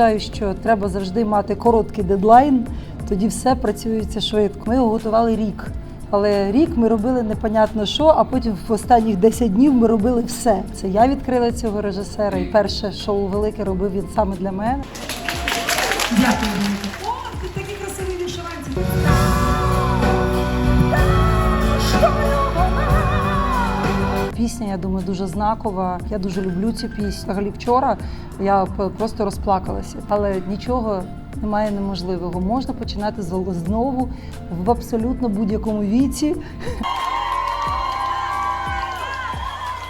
вважаю, що треба завжди мати короткий дедлайн, тоді все працюється швидко. Ми його готували рік. Але рік ми робили непонятно що, а потім в останніх 10 днів ми робили все. Це я відкрила цього режисера, і перше шоу велике робив він саме для мене. Дякую, Пісня, я думаю, дуже знакова. Я дуже люблю цю пісню. Взагалі вчора я просто розплакалася, але нічого немає неможливого. Можна починати знову в абсолютно будь-якому віці.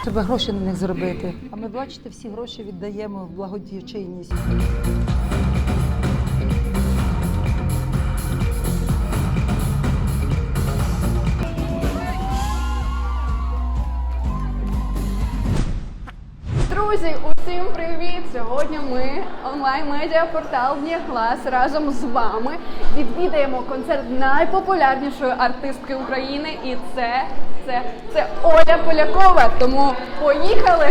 Треба гроші на них заробити. А ми бачите, всі гроші віддаємо в благодійчинність. Друзі, усім привіт! Сьогодні ми онлайн-медіа-портал Глас разом з вами відвідаємо концерт найпопулярнішої артистки України, і це, це, це Оля Полякова. Тому поїхали!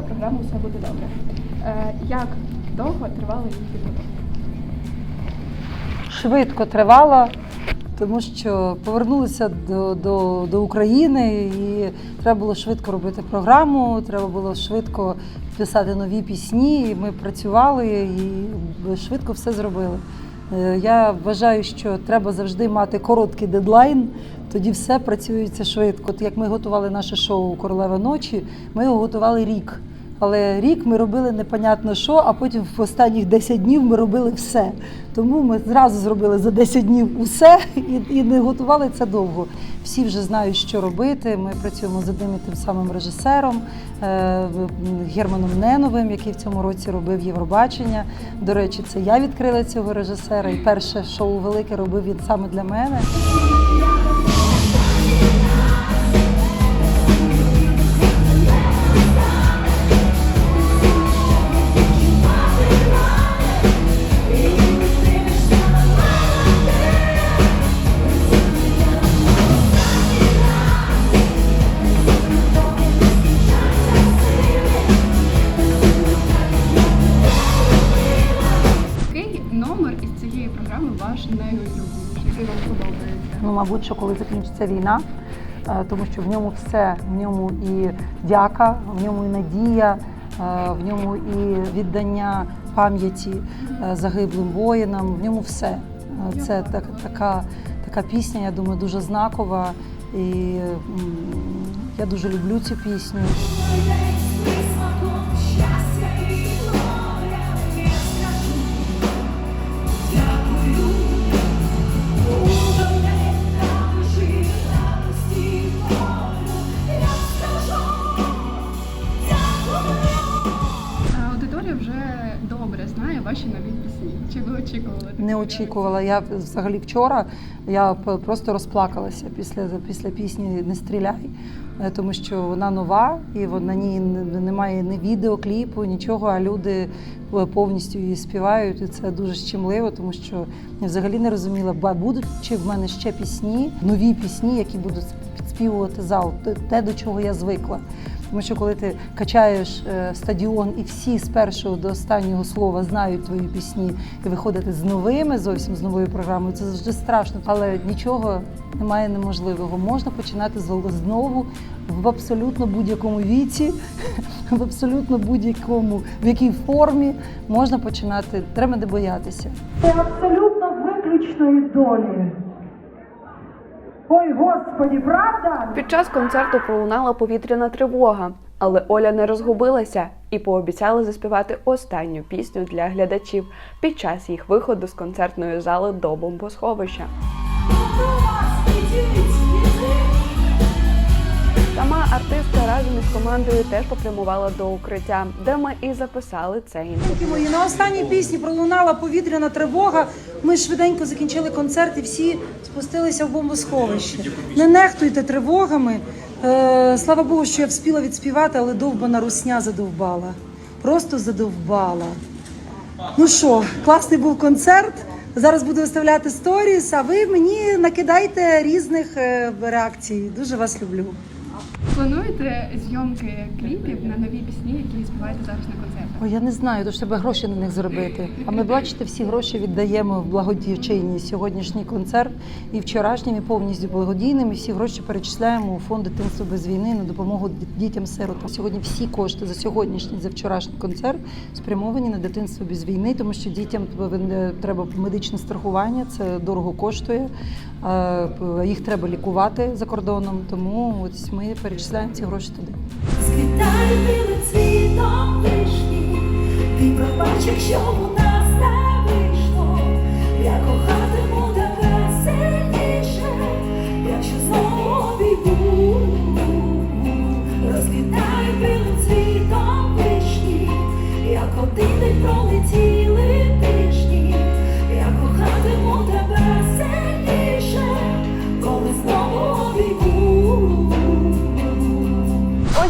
Новою програмою Все буде добре. Е, як довго тривала її підготовка? швидко тривала, тому що повернулися до, до, до України і треба було швидко робити програму, треба було швидко писати нові пісні. І ми працювали і швидко все зробили. Е, Я вважаю, що треба завжди мати короткий дедлайн, тоді все працюється швидко. Як ми готували наше шоу Королева ночі, ми його готували рік. Але рік ми робили непонятно що, а потім в останніх 10 днів ми робили все. Тому ми зразу зробили за 10 днів усе і, і не готували це довго. Всі вже знають, що робити. Ми працюємо з одним і тим самим режисером е, Германом Неновим, який в цьому році робив Євробачення. До речі, це я відкрила цього режисера, і перше шоу велике робив він саме для мене. Програми ваш найулюбленіший, який вам подобається? Ну, мабуть, що коли закінчиться війна, е, тому що в ньому все, в ньому і дяка, в ньому і надія, е, в ньому і віддання пам'яті е, загиблим воїнам, в ньому все. Це так, така, така пісня, я думаю, дуже знакова. І я дуже люблю цю пісню. А вже добре знає ваші нові пісні. Чи ви очікували? Не очікувала. Я взагалі вчора я просто розплакалася після, після пісні Не стріляй, Е, тому що вона нова і на ній немає ні відеокліпу, нічого, а люди е, повністю її співають. І це дуже щемливо, тому що я взагалі не розуміла, будуть чи в мене ще пісні, нові пісні, які будуть підспівувати зал, те, до чого я звикла. Тому що коли ти качаєш е, стадіон і всі з першого до останнього слова знають твої пісні і виходити з новими, зовсім з новою програмою, це завжди страшно. Але нічого немає неможливого. Можна починати знову в абсолютно будь-якому віці, в абсолютно будь-якому в якій формі можна починати. Треба не боятися. Це абсолютно виключної долі. Ой, Господі, правда? Під час концерту пролунала повітряна тривога, але Оля не розгубилася і пообіцяла заспівати останню пісню для глядачів під час їх виходу з концертної зали до бомбосховища. Разом із командою теж попрямувала до укриття, де ми і записали це інтерв'ю. Мої на останній пісні пролунала повітряна тривога. Ми швиденько закінчили концерт і всі спустилися в бомбосховище. Не нехтуйте тривогами. Е, слава Богу, що я вспіла відспівати, але довбана русня задовбала. Просто задовбала. Ну що, класний був концерт. Зараз буду виставляти сторіс, а ви мені накидайте різних е, реакцій. Дуже вас люблю. Плануєте зйомки кліпів на нові пісні, які співаєте зараз на концертах? Ой, я не знаю, то ж гроші на них заробити. А ми бачите, всі гроші віддаємо в благодійчині. Сьогоднішній концерт і вчорашнім, і повністю благодійним. І всі гроші перечисляємо у фонд дитинства без війни на допомогу дітям сиротам. Сьогодні всі кошти за сьогоднішній, за вчорашній концерт спрямовані на дитинство без війни, тому що дітям повинне- треба медичне страхування, це дорого коштує. Їх треба лікувати за кордоном. Тому ось ми перечисляємо ці гроші туди. світай білим цвітом вишні, ти пробач, якщо у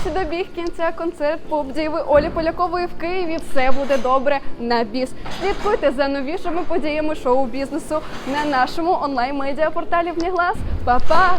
Ось добіг кінця концерт поп-діви Олі Полякової в Києві. Все буде добре на біс. Слідкуйте за новішими подіями шоу-бізнесу на нашому онлайн-медіапорталі Вніглас. Па-па!